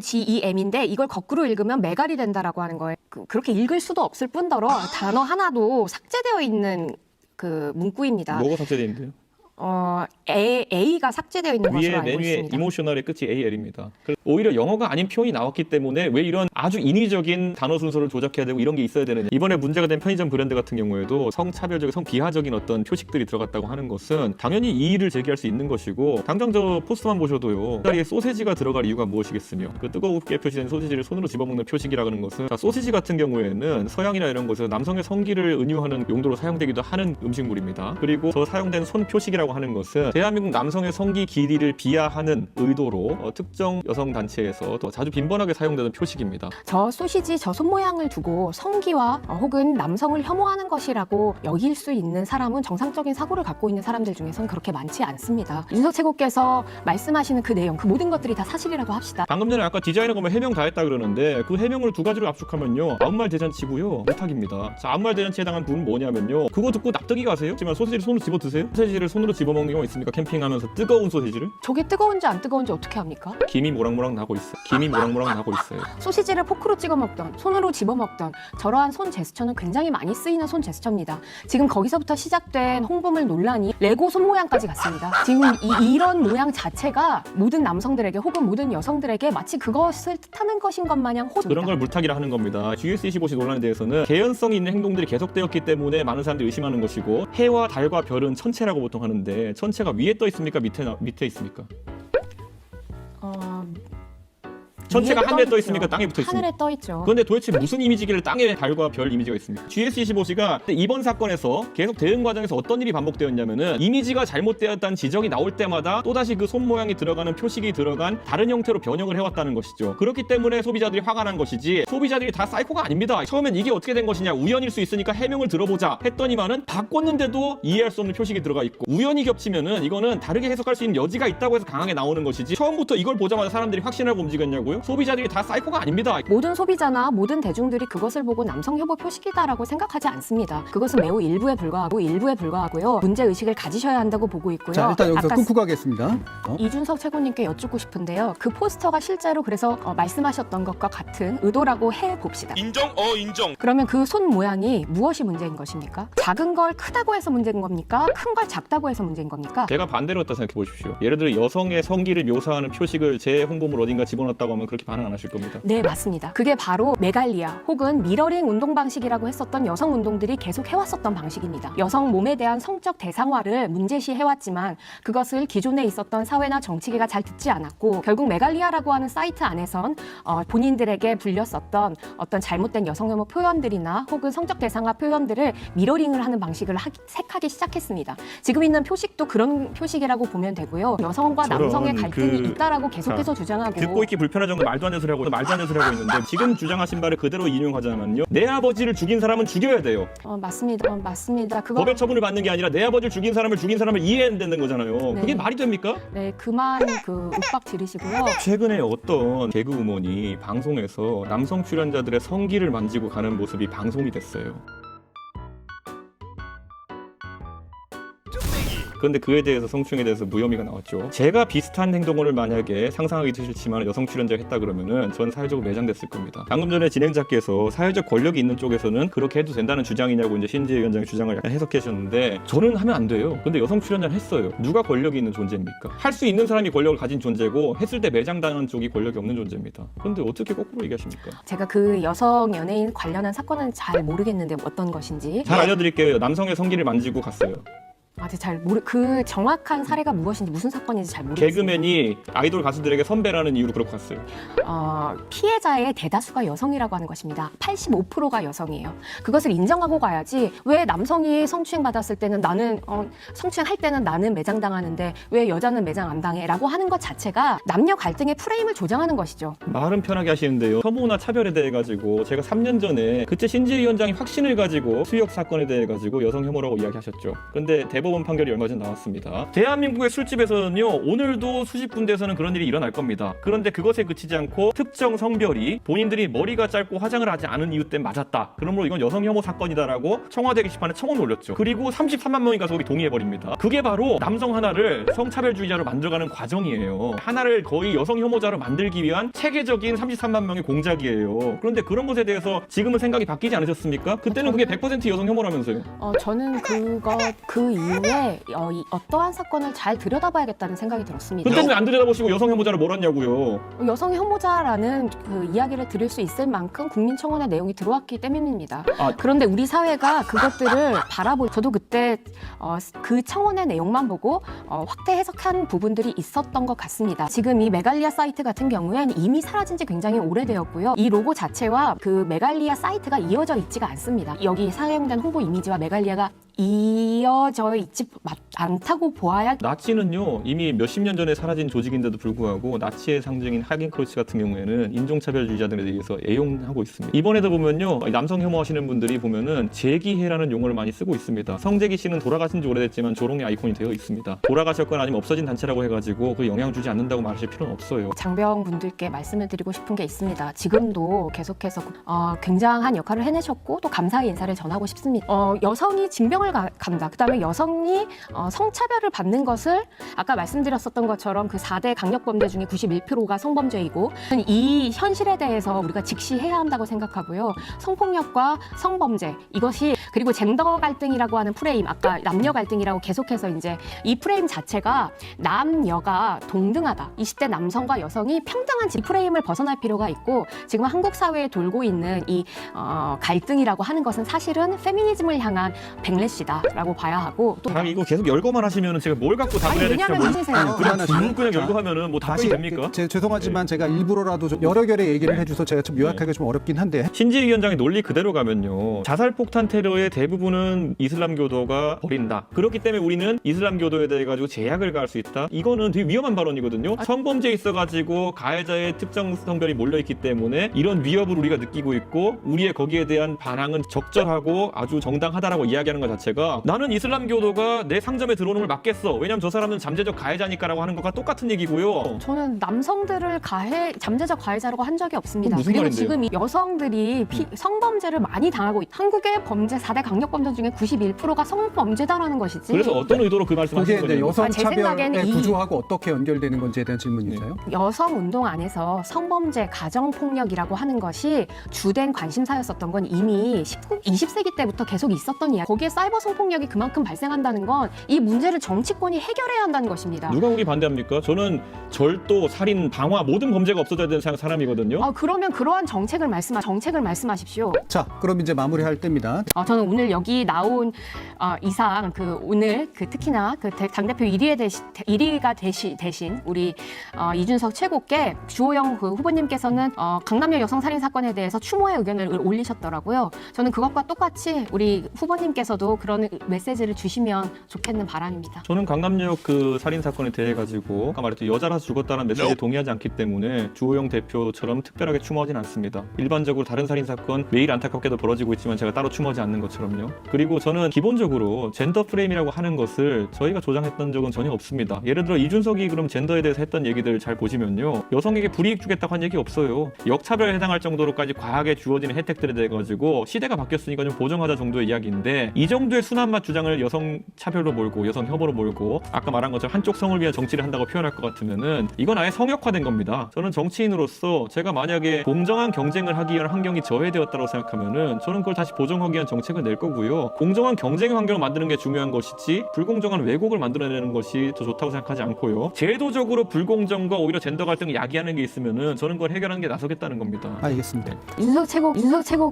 GEM인데 이걸 거꾸로 읽으면 메갈이 된다라고 하는 거예요. 그, 그렇게 읽을 수도 없을 뿐더러 단어 하나도 삭제되어 있는 그 문구입니다. 뭐가 삭제되어 있는데요? 어, A, A가 삭제되어 있는 것으로 위에 알고 맨 위에 있습니다. 이모셔널의 끝이 AL입니다. 오히려 영어가 아닌 표현이 나왔기 때문에 왜 이런 아주 인위적인 단어 순서를 조작해야 되고 이런 게 있어야 되느냐. 이번에 문제가 된 편의점 브랜드 같은 경우에도 성차별적인 성비하적인 어떤 표식들이 들어갔다고 하는 것은 당연히 이의를 제기할 수 있는 것이고 당장 저 포스트만 보셔도요. 그 자리에 소세지가 들어갈 이유가 무엇이겠으며 그 뜨겁게 표시된 소세지를 손으로 집어먹는 표식이라는 것은 자, 소세지 같은 경우에는 서양이나 이런 곳에서 남성의 성기를 은유하는 용도로 사용되기도 하는 음식물입니다. 그리고 저 사용된 손 표식이라고 하는 것은 대한민국 남성의 성기 길이를 비하하는 의도로 어, 특정 여성 단체에서 또 자주 빈번하게 사용되는 표식입니다. 저 소시지 저 손 모양을 두고 성기와 어, 혹은 남성을 혐오하는 것이라고 여길 수 있는 사람은 정상적인 사고를 갖고 있는 사람들 중에선 그렇게 많지 않습니다. 윤석 최고께서 말씀하시는 그 내용, 그 모든 것들이 다 사실이라고 합시다. 방금 전에 아까 디자이너가 뭐 해명 다 했다 그러는데 그 해명을 두 가지로 압축하면요 아무 말 대잔치고요 못하기입니다 자 아무 말 대잔치에 당한 분은 뭐냐면요 그거 듣고 납득이 가세요? 하지만 소시지를 손으로 집어 드세요? 소시지를 손으로 집어 먹는 경우 있습니까 캠핑하면서 뜨거운 소시지를 저게 뜨거운지 안 뜨거운지 어떻게 합니까? 김이 모락모락 나고 있어 김이 모락모락 나고 있어요 소시지를 포크로 찍어 먹던 손으로 집어 먹던 저러한 손 제스처는 굉장히 많이 쓰이는 손 제스처입니다. 지금 거기서부터 시작된 홍보물 논란이 레고 손 모양까지 갔습니다. 지금 이, 런 모양 자체가 모든 남성들에게 혹은 모든 여성들에게 마치 그것을 뜻하는 것인 것 마냥 호소입니다. 그런 걸 물타기라 하는 겁니다. GS25시 논란에 대해서는 개연성이 있는 행동들이 계속되었기 때문에 많은 사람들이 의심하는 것이고 해와 달과 별은 천체라고 보통 하는데 천체가 위에 떠 있습니까? 밑에 나- 밑에 있습니까? 위에 하늘에 떠. 있습니까? 땅에 붙어 있습니까? 하늘에 떠 있죠. 그런데 도대체 무슨 이미지길래 땅에 달과 별 이미지가 있습니까? GS25시가 이번 사건에서 계속 대응 과정에서 어떤 일이 반복되었냐면은 이미지가 잘못되었다는 지적이 나올 때마다 또다시 그 손 모양이 들어가는 표식이 들어간 다른 형태로 변형을 해왔다는 것이죠. 그렇기 때문에 소비자들이 화가 난 것이지 소비자들이 다 사이코가 아닙니다. 처음엔 이게 어떻게 된 것이냐 우연일 수 있으니까 해명을 들어보자 했더니만은 바꿨는데도 이해할 수 없는 표식이 들어가 있고 우연히 겹치면은 이거는 다르게 해석할 수 있는 여지가 있다고 해서 강하게 나오는 것이지 처음부터 이걸 보자마자 사람들이 확신하고 움직였냐고요? 소비자들이 다 사이코가 아닙니다. 모든 소비자나 모든 대중들이 그것을 보고 남성 혐오 표식이다라고 생각하지 않습니다. 그것은 매우 일부에 불과하고 일부에 불과하고요. 문제 의식을 가지셔야 한다고 보고 있고요. 자, 일단 여기서 아까 끊고 가겠습니다. 어? 이준석 최고님께 여쭙고 싶은데요. 그 포스터가 실제로 그래서 어, 말씀하셨던 것과 같은 의도라고 해 봅시다. 인정? 어 인정. 그러면 그 손 모양이 무엇이 문제인 것입니까? 작은 걸 크다고 해서 문제인 겁니까? 큰 걸 작다고 해서 문제인 겁니까? 제가 반대로 했다 생각해 보십시오. 예를 들어 여성의 성기를 묘사하는 표식을 제 홍보물 어딘가 집어넣었다고 하면 그렇게 반응 안 하실 겁니다. 네, 맞습니다. 그게 바로 메갈리아 혹은 미러링 운동 방식이라고 했었던 여성 운동들이 계속 해왔었던 방식입니다. 여성 몸에 대한 성적 대상화를 문제시 해왔지만 그것을 기존에 있었던 사회나 정치계가 잘 듣지 않았고 결국 메갈리아라고 하는 사이트 안에선 어, 본인들에게 불렸었던 어떤 잘못된 여성 혐오 표현들이나 혹은 성적 대상화 표현들을 미러링을 하는 방식을 하, 색하기 시작했습니다. 지금 있는 표식도 그런 표식이라고 보면 되고요. 여성과 남성의 갈등이 그- 있다라고 계속해서 주장하고 듣고 있기 불편할 정도 말도 안 되는 소리 하고 말도 안 되는 소리 하고 있는데 지금 주장하신 바를 그대로 인용하자면요. 내 아버지를 죽인 사람은 죽여야 돼요. 어, 맞습니다. 어, 맞습니다. 그거 법의 처분을 받는 게 아니라 내 아버지를 죽인 사람을 죽인 사람을 이해해야 되는 거잖아요. 네. 그게 말이 됩니까? 네, 그만 그 윽박 지르시고요. 최근에 어떤 개그 우먼이 방송에서 남성 출연자들의 성기를 만지고 가는 모습이 방송이 됐어요. 그런데 그에 대해서 성추행에 대해서 무혐의가 나왔죠. 제가 비슷한 행동을 만약에 상상하기도 싫지만 여성 출연자가 했다 그러면은 전 사회적으로 매장됐을 겁니다. 방금 전에 진행자께서 사회적 권력이 있는 쪽에서는 그렇게 해도 된다는 주장이냐고 이제 신지혜 위원장의 주장을 약간 해석해 주셨는데 저는 하면 안 돼요. 근데 여성 출연자는 했어요. 누가 권력이 있는 존재입니까? 할 수 있는 사람이 권력을 가진 존재고 했을 때 매장당하는 쪽이 권력이 없는 존재입니다. 그런데 어떻게 거꾸로 얘기하십니까? 제가 그 여성 연예인 관련한 사건은 잘 모르겠는데 어떤 것인지 잘 알려드릴게요. 남성의 성기를 만지고 갔어요. 아직 잘 모르 그 정확한 사례가 무엇인지 무슨 사건인지 잘 모르겠어요. 개그맨이 아이돌 가수들에게 선배라는 이유로 그렇게 갔어요. 어, 피해자의 대다수가 여성이라고 하는 것입니다. 85%가 여성이에요. 그것을 인정하고 가야지 왜 남성이 성추행 받았을 때는 나는 어, 성추행 할 때는 나는 매장 당하는데 왜 여자는 매장 안 당해?라고 하는 것 자체가 남녀 갈등의 프레임을 조장하는 것이죠. 말은 편하게 하시는데요. 혐오나 차별에 대해 가지고 제가 3년 전에 그때 신지혜 위원장이 확신을 가지고 수역 사건에 대해 가지고 여성 혐오라고 이야기하셨죠. 근데 대법 원 대법원 판결이 얼마 전 나왔습니다. 대한민국의 술집에서는요 오늘도 수십 군데에서는 그런 일이 일어날 겁니다. 그런데 그것에 그치지 않고 특정 성별이 본인들이 머리가 짧고 화장을 하지 않은 이유 때문에 맞았다. 그러므로 이건 여성 혐오 사건이다라고 청와대 게시판에 청원을 올렸죠. 그리고 33만 명이 가서 거기 동의해 버립니다. 그게 바로 남성 하나를 성차별주의자로 만들어가는 과정이에요. 하나를 거의 여성 혐오자로 만들기 위한 체계적인 33만 명의 공작이에요. 그런데 그런 것에 대해서 지금은 생각이 바뀌지 않으셨습니까? 그때는 그게 100% 여성 혐오라면서요. 어, 저는 그거 그 이 후에 어, 이 어떠한 사건을 잘 들여다봐야겠다는 생각이 들었습니다. 그때는 안 들여다보시고 여성 혐오자를 몰았냐고요. 여성 혐오자라는 그 이야기를 들을 수 있을 만큼 국민청원의 내용이 들어왔기 때문입니다. 아. 그런데 우리 사회가 그것들을 바라보. 저도 그때 어, 그 청원의 내용만 보고 어, 확대 해석한 부분들이 있었던 것 같습니다. 지금 이 메갈리아 사이트 같은 경우엔 이미 사라진 지 굉장히 오래되었고요. 이 로고 자체와 그 메갈리아 사이트가 이어져 있지가 않습니다. 여기 사용된 홍보 이미지와 메갈리아가 이어져 있지 마- 않다고 보아야 나치는요 이미 몇십 년 전에 사라진 조직인데도 불구하고 나치의 상징인 하겐크로치 같은 경우에는 인종차별주의자들에 대해서 애용하고 있습니다. 이번에도 보면요 남성 혐오하시는 분들이 보면은 재기해라는 용어를 많이 쓰고 있습니다. 성재기 씨는 돌아가신 지 오래됐지만 조롱의 아이콘이 되어 있습니다. 돌아가셨거나 아니면 없어진 단체라고 해가지고 그 영향 주지 않는다고 말하실 필요는 없어요. 장병 분들께 말씀을 드리고 싶은 게 있습니다. 지금도 계속해서 어, 굉장한 역할을 해내셨고 또 감사의 인사를 전하고 싶습니다. 어, 여성이 징병을 가- 간다. 그다음에 여성이 어, 성차별을 받는 것을 아까 말씀드렸었던 것처럼 그 4대 강력범죄 중에 91%가 성범죄이고 이 현실에 대해서 우리가 직시해야 한다고 생각하고요. 성폭력과 성범죄 이것이 그리고 젠더 갈등이라고 하는 프레임 아까 남녀 갈등이라고 계속해서 이제 이 프레임 자체가 남녀가 동등하다. 20대 남성과 여성이 평등한 지 프레임을 벗어날 필요가 있고 지금 한국 사회에 돌고 있는 이 어, 갈등이라고 하는 것은 사실은 페미니즘을 향한 백래 시다라고 봐야 하고 또아 이거 계속 열거만 하시면은 제가 뭘 갖고 답을 아니 해야 될지 왜냐하면 뭘- 사실세요. 아니, 그냥? 쭉 그냥 자, 열거하면은 뭐 답변이 됩니까? 제, 죄송하지만 제가 일부러라도 좀 여러 결의 얘기를 해줘서 제가 좀 요약하기가 좀 어렵긴 한데 신지 위원장의 논리 그대로 가면요. 자살 폭탄 테러의 대부분은 이슬람교도가 벌인다. 그렇기 때문에 우리는 이슬람교도에 대해 가지고 제약을 가할 수 있다. 이거는 되게 위험한 발언이거든요. 성범죄에 있어 가지고 가해자의 특정 성별이 몰려 있기 때문에 이런 위협을 우리가 느끼고 있고 우리의 거기에 대한 반항은 적절하고 아주 정당하다라고 이야기하는 것 자체 가 나는 이슬람교도가 내 상점에 들어오는 걸 막겠어. 왜냐면 저 사람은 잠재적 가해자니까라고 하는 것과 똑같은 얘기고요. 저는 남성들을 가해 잠재적 가해자라고 한 적이 없습니다. 무슨 그리고 말인데요? 지금 이 여성들이 피- 성범죄를 많이 당하고 있. 한국의 범죄 4대 강력 범죄 중에 91%가 성범죄다라는 것이지. 그래서 어떤 의도로 그 그게 말씀하시는 이제 거예요? 여성 아, 제 생각에는 차별의 이- 구조하고 어떻게 연결되는 건지에 대한 질문이세요? 여성 운동 안에서 성범죄, 가정 폭력이라고 하는 것이 주된 관심사였었던 건 이미 19, 20세기 때부터 계속 있었던 이야기. 거기에 사이버 성폭력이 그만큼 발생한다는 건 이 문제를 정치권이 해결해야 한다는 것입니다. 누가 우리 반대합니까? 저는 절도, 살인, 방화 모든 범죄가 없어져야 되는 사- 사람이거든요. 아, 그러면 그러한 정책을 말씀하 정책을 말씀하십시오. 자, 그럼 이제 마무리할 때입니다. 어, 저는 오늘 여기 나온 어, 이상 그 오늘 그 특히나 그 당 대표 1위에 대시, 1위가 대시, 대신 우리 어, 이준석 최고께 주호영 그 후보님께서는 어, 강남역 여성 살인 사건에 대해서 추모의 의견을 올리셨더라고요. 저는 그것과 똑같이 우리 후보님께서도 그런 메시지를 주시면 좋겠는 바람입니다. 저는 강남역 그 살인 사건에 대해 가지고 아까 말했듯이 여자라서 죽었다는 메시지에 동의하지 않기 때문에 주호영 대표처럼 특별하게 추모하진 않습니다. 일반적으로 다른 살인 사건 매일 안타깝게도 벌어지고 있지만 제가 따로 추모하지 않는 것처럼요. 그리고 저는 기본적으로 젠더 프레임이라고 하는 것을 저희가 조장했던 적은 전혀 없습니다. 예를 들어 이준석이 그럼 젠더에 대해서 했던 얘기들 잘 보시면요. 여성에게 불이익 주겠다고 한 얘기 없어요. 역차별에 해당할 정도로까지 과하게 주어지는 혜택들에 대해 가지고 시대가 바뀌었으니까 좀 보정하자 정도의 이야기인데 이 정도 의 순한 맛 주장을 여성 차별로 몰고 여성 혐오로 몰고 아까 말한 것처럼 한쪽 성을 위한 정치를 한다고 표현할 것 같으면은 이건 아예 성역화된 겁니다. 저는 정치인으로서 제가 만약에 공정한 경쟁을 하기 위한 환경이 저해되었다고 생각하면은 저는 그걸 다시 보정하기 위한 정책을 낼 거고요. 공정한 경쟁의 환경을 만드는 게 중요한 것이지 불공정한 왜곡을 만들어내는 것이 더 좋다고 생각하지 않고요. 제도적으로 불공정과 오히려 젠더 갈등을 야기하는 게 있으면은 저는 그걸 해결하는 게 나서겠다는 겁니다. 알겠습니다. 윤석 최고, 윤석 최고